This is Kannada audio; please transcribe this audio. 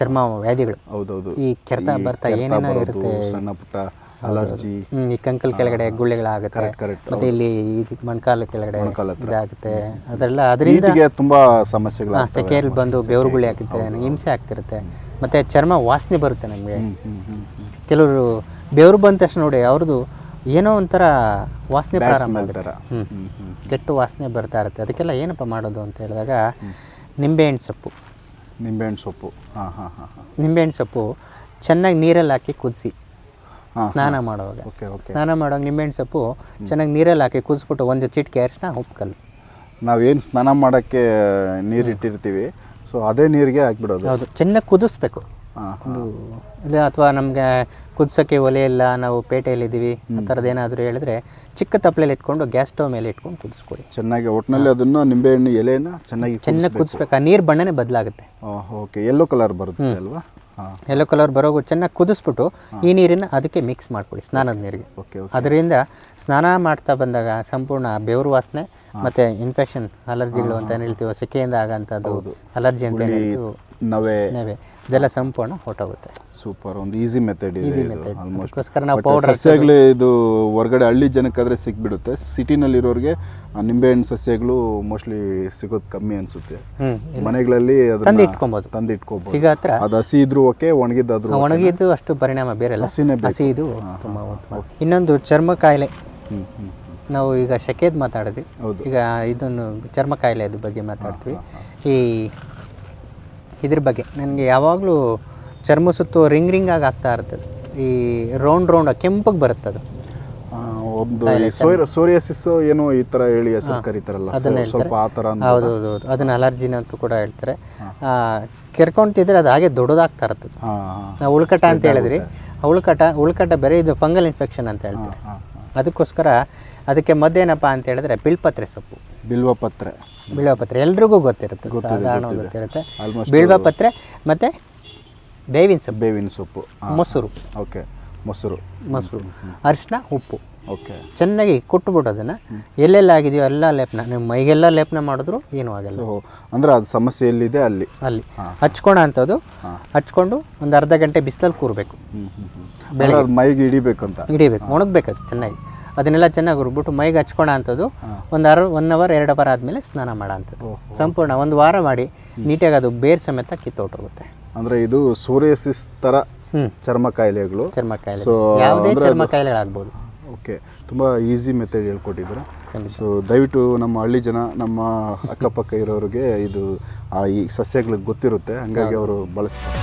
ಚರ್ಮ ವ್ಯಾಧಿಗಳು. ಹೌದೌದು. ಈ ಕೆರೆತ ಬರ್ತಾ ಏನೇನೋ ಇರುತ್ತೆ. ಸಣ್ಣ ಪುಟ್ಟ ಅಲರ್ಜಿ. ಈ ಕಂಕಲ್ ಕೆಳಗಡೆ ಗುಳ್ಳೆಗಳಾಗುತ್ತೆ. ಮತ್ತೆ ಇಲ್ಲಿ ಮೊಣಕಾಲ ಕೆಳಗಡೆ. ಇದಾಗುತ್ತೆ. ಅದೆಲ್ಲ ಅದರಿಂದ ತುಂಬಾ ಸಮಸ್ಯೆಗಳು ಸೆಕೆಲ್ ಸೆಕೆಯಲ್ಲಿ ಬಂದು ಬೆವರು ಗುಳಿ ಹಾಕುತ್ತೆ ಹಿಂಸೆ ಆಗ್ತಿರುತ್ತೆ. ಮತ್ತೆ ಚರ್ಮ ವಾಸನೆ ಬರುತ್ತೆ ನಮಗೆ. ಕೆಲವರು ಬೆವರು ಬಂದ ತಕ್ಷಣ ನೋಡಿ ಅವ್ರದ್ದು ಏನೋ ಒಂಥರ ವಾಸನೆ ಪ್ರಾರಂಭ ಆಗುತ್ತೆ. ಕೆಟ್ಟ ವಾಸನೆ ಬರ್ತಾ ಇರುತ್ತೆ. ಅದಕ್ಕೆಲ್ಲ ಏನಪ್ಪ ಮಾಡೋದು ಅಂತ ಹೇಳಿದಾಗ ನಿಂಬೆಹಣ್ಣು ಸೊಪ್ಪು. ನಿಂಬೆಹಣ್ಣು ಸೊಪ್ಪು. ಹಾಂ ಹಾಂ ಹಾಂ ಹಾಂ. ನಿಂಬೆಹಣ್ಣು ಸೊಪ್ಪು ಚೆನ್ನಾಗಿ ನೀರಲ್ಲಿ ಹಾಕಿ ಕುದಿಸಿ. ಸ್ನಾನ ಮಾಡುವಾಗ. Okay okay. ಸ್ನಾನ ಮಾಡುವಾಗ ನಿಂಬೆಹಣ್ಣು ಸೊಪ್ಪು ಚೆನ್ನಾಗಿ ನೀರಲ್ಲಿ ಹಾಕಿ ಕುದಿಸ್ಬಿಟ್ಟು ಒಂದು ಚಿಟಿಕೆ ಅರಿಶಿನ ಉಪ್ಕಲ್ಲು ನಾವೇನು ಸ್ನಾನ ಮಾಡೋಕ್ಕೆ ನೀರು ಇಟ್ಟಿರ್ತೀವಿ ಸೊ ಅದೇ ನೀರಿಗೆ ಹಾಕ್ಬಿಡೋದು. ಹೌದು ಚೆನ್ನಾಗಿ ಕುದಿಸ್ಬೇಕು. ಒಂದು ಇಲ್ಲ ಅಥವಾ ನಮಗೆ ಕುದಿಸೋಕ್ಕೆ ಒಲೆ ಇಲ್ಲ ನಾವು ಪೇಟೆಯಲ್ಲಿದ್ದೀವಿ ಆ ಥರದ್ದು ಏನಾದರೂ ಹೇಳಿದ್ರೆ ಚಿಕ್ಕ ತಪ್ಪಲೆಯಲ್ಲಿ ಇಟ್ಕೊಂಡು ಗ್ಯಾಸ್ ಸ್ಟವ್ ಮೇಲೆ ಇಟ್ಕೊಂಡು ಕುದಿಸ್ಕೊಳ್ಳಿ. ಚೆನ್ನಾಗಿ ಒಟ್ಟಿನಲ್ಲಿ ಅದನ್ನು ನಿಂಬೆಹಣ್ಣು ಎಲೆನ ಚೆನ್ನಾಗಿ ಚೆನ್ನಾಗಿ ಕುದಿಸ್ಬೇಕು. ಆ ನೀರು ಬಣ್ಣನೇ ಬದಲಾಗುತ್ತೆ. ಓಕೆ ಎಲ್ಲೋ ಕಲರ್ ಬರುತ್ತೆ ಅಲ್ವಾ? ಎಲ್ಲೋ ಯೆಲ್ಲೋ ಕಲರ್ ಬರೋಗು ಚೆನ್ನಾಗಿ ಕುದಿಸ್ಬಿಟ್ಟು ಈ ನೀರನ್ನು ಅದಕ್ಕೆ ಮಿಕ್ಸ್ ಮಾಡ್ಕೊಳ್ಳಿ ಸ್ನಾನದ ನೀರಿಗೆ. ಓಕೆ ಅದರಿಂದ ಸ್ನಾನ ಮಾಡ್ತಾ ಬಂದಾಗ ಸಂಪೂರ್ಣ ಬೆವರು ವಾಸನೆ ಮತ್ತೆ ಇನ್ಫೆಕ್ಷನ್ ಅಲರ್ಜಿಗಳು ಅಂತ ಏನು ಹೇಳ್ತೀವಿ ಸೆಕೆಯಿಂದ ಆಗಂತದ್ದು ಅಲರ್ಜಿ ಅಂತ ಹೇಳ್ತೀವಿ. ನವೆ. ನವೆ. ಇದೆಲ್ಲ ಸಂಪೂರ್ಣ ಹೊರಟೋಗುತ್ತೆ ಸೂಪರ್ ಒಂದು ಈಸಿ ಮೆಥಡ್ ಇದೆ ಅದಕ್ಕೋಸ್ಕರ ನಾವು ಪೌಡರ್ ಸಸ್ಯಗಳು ಇದು ಹೊರಗಡೆ ಹಳ್ಳಿ ಜನಕ್ಕಾದ್ರೆ ಸಿಕ್ಬಿಡುತ್ತೆ. ಸಿಟಿನಲ್ಲಿರೋರಿಗೆ ನಿಂಬೆಹಣ್ಣು ಸಸ್ಯಗಳು ಮೋಸ್ಟ್ಲಿ ಸಿಗೋದು ಕಮ್ಮಿ ಅನ್ಸುತ್ತೆ. ಹ್ಮ್ ಮನೆಗಳಲ್ಲಿ ತಂದು ಅದನ್ನ ಇಟ್ಕೊಬೋದು. ತಂದು ಇಟ್ಕೊಬೋದು. ಸಿಗೋ ಹತ್ರ. ಅದು ಹಸಿ ಇದ್ರೂ ಓಕೆ ಒಣಗಿದ್ದಾದ್ರೂ ಒಣಗಿದ್ದು ಅಷ್ಟು ಪರಿಣಾಮ ಬೇರೆ ಅಲ್ಲ. ಹಸಿನೇ ಬೇಕು. ಹಸಿ ಇದು ತುಂಬ ಉತ್ತಮ. ಇನ್ನೊಂದು ಚರ್ಮ ಕಾಯಿಲೆ ಹ್ಮ್ ಹ್ಮ್. ನಾವು ಈಗ ಶೆಕೆದ್ ಮಾತಾಡಿದ್ವಿ. ಹೌದು. ಈಗ ಇದನ್ನು ಚರ್ಮ ಕಾಯಿಲೆ ಬಗ್ಗೆ ಮಾತಾಡ್ತೀವಿ. ಈ ಇದ್ರ ಬಗ್ಗೆ. ನನಗೆ ಯಾವಾಗಲೂ ಚರ್ಮ ಸುತ್ತು ರಿಂಗ್ ರಿಂಗ್ ಆಗಿ ಆಗ್ತಾ ಇರ್ತದೆ. ಈ ರೌಂಡ್ ರೌಂಡ್ ಕೆಂಪಗೆ ಬರುತ್ತೆ ಅದು. ಒಂದು ಸೋರ್ ಸೋರಿಯಾಸಿಸ್ ಏನೋ ಈ ತರ ಹೇಳಿ ಹೆಸರು ಕರೀತಾರಲ್ಲ ಸ್ವಲ್ಪ ಆ ತರ ಹೌದು ಹೌದು ಹೌದು ಅದನ್ನ ಅಲರ್ಜಿನ ಅಂತೂ ಕೂಡ ಹೇಳ್ತಾರೆ. ಕೆರ್ಕೊಂತಿದ್ರೆ ಅದು ಹಾಗೆ ದೊಡ್ಡದಾಗ್ತಾ ಇರ್ತದೆ. ಉಳ್ಕಟ ಅಂತ ಹೇಳಿದ್ರಿ. ಉಳ್ಕಟ ಉಳ್ಕಟ ಬೇರೆ ಇದು ಫಂಗಲ್ ಇನ್ಫೆಕ್ಷನ್ ಅಂತ ಹೇಳ್ತಾರೆ. ಅದಕ್ಕೋಸ್ಕರ ಅದಕ್ಕೆ ಮದ್ದೇನಪ್ಪ ಅಂತ ಹೇಳಿದ್ರೆ ಬಿಲ್ಪತ್ರೆ ಸೊಪ್ಪು. ಬಿಲ್ವಪತ್ರೆ. ಬಿಲ್ವಪತ್ರೆ ಎಲ್ರಿಗೂ ಗೊತ್ತಿರುತ್ತೆ ಸಾಧಾರಣ ಗೊತ್ತಿರುತ್ತೆ. ಬಿಲ್ವಪತ್ರೆ ಮತ್ತೆ ಬೇವಿನ ಸೊಪ್ಪು. ಬೇವಿನ ಸೊಪ್ಪು. ಮೊಸರು. ಓಕೆ ಮೊಸರು. ಮೊಸರು. ಅರಿಶಿನ ಉಪ್ಪು. ಓಕೆ. ಚೆನ್ನಾಗಿ ಕೊಟ್ಟುಬಿಟ್ಟು ಅದನ್ನು. ಎಲ್ಲೆಲ್ಲ ಆಗಿದೆಯೋ ಎಲ್ಲ ಲೇಪನ ನಿಮ್ಮ ಮೈಗೆಲ್ಲ ಲೇಪನ ಮಾಡಿದ್ರು ಏನೂ ಆಗಲ್ಲ. ಸೊ ಅಂದ್ರೆ ಅದು ಸಮಸ್ಯೆ ಎಲ್ಲಿದೆ ಅಲ್ಲಿ? ಅಲ್ಲಿ. ಹಚ್ಕೋಣ ಅಂಥದ್ದು ಹಚ್ಕೊಂಡು ಒಂದು ಅರ್ಧ ಗಂಟೆ ಬಿಸಿಲಲ್ಲಿ ಕೂರಬೇಕು. ಮೈಗೆ ಹಿಡಿಬೇಕು ಅಂತ ಅಂದ್ರೆ ಅದು ಮೈಗೆ ಹಿಡಿಬೇಕಂತ? ಹಿಡಿಬೇಕು ಒಣಗಬೇಕು ಚೆನ್ನಾಗಿ. ಅದನ್ನೆಲ್ಲ ಚೆನ್ನಾಗಿ ಹುರ್ಬಿಟ್ಟು ಮೈಗೆ ಹಚ್ಕೋಣ ಅಂಥದ್ದು ಒಂದು ಅರ್ ಒನ್ ಅವರ್ ಎರಡು ಅವರ್ ಆದಮೇಲೆ ಸ್ನಾನ ಮಾಡೋ ಅಂಥದ್ದು ಸಂಪೂರ್ಣ ಒಂದು ವಾರ ಮಾಡಿ ನೀಟಾಗಿ ಅದು ಬೇರ್ ಸಮೇತ ಕಿತ್ತೋಟೋಗುತ್ತೆ. ಅಂದ್ರೆ ಇದು ಸೂರ್ಯಸಿಸ್ ತರ ಹ್ಞೂ ಚರ್ಮ ಕಾಯಿಲೆಗಳು. ಚರ್ಮ ಕಾಯಿಲೆ ಯಾವುದೇ ಚರ್ಮ ಕಾಯಿಲೆಗಳಾಗ್ಬೋದು. ಓಕೆ ತುಂಬ ಈಸಿ ಮೆಥಡ್ ಹೇಳ್ಕೊಟ್ಟಿದ್ದಾರೆ. ಸೊ ದಯವಿಟ್ಟು ನಮ್ಮ ಹಳ್ಳಿ ಜನ ನಮ್ಮ ಅಕ್ಕಪಕ್ಕ ಇರೋರಿಗೆ ಇದು ಆ ಈ ಸಸ್ಯಗಳಿಗೆ ಗೊತ್ತಿರುತ್ತೆ. ಹಂಗಾಗಿ ಅವರು ಬಳಸ್ತಾರೆ.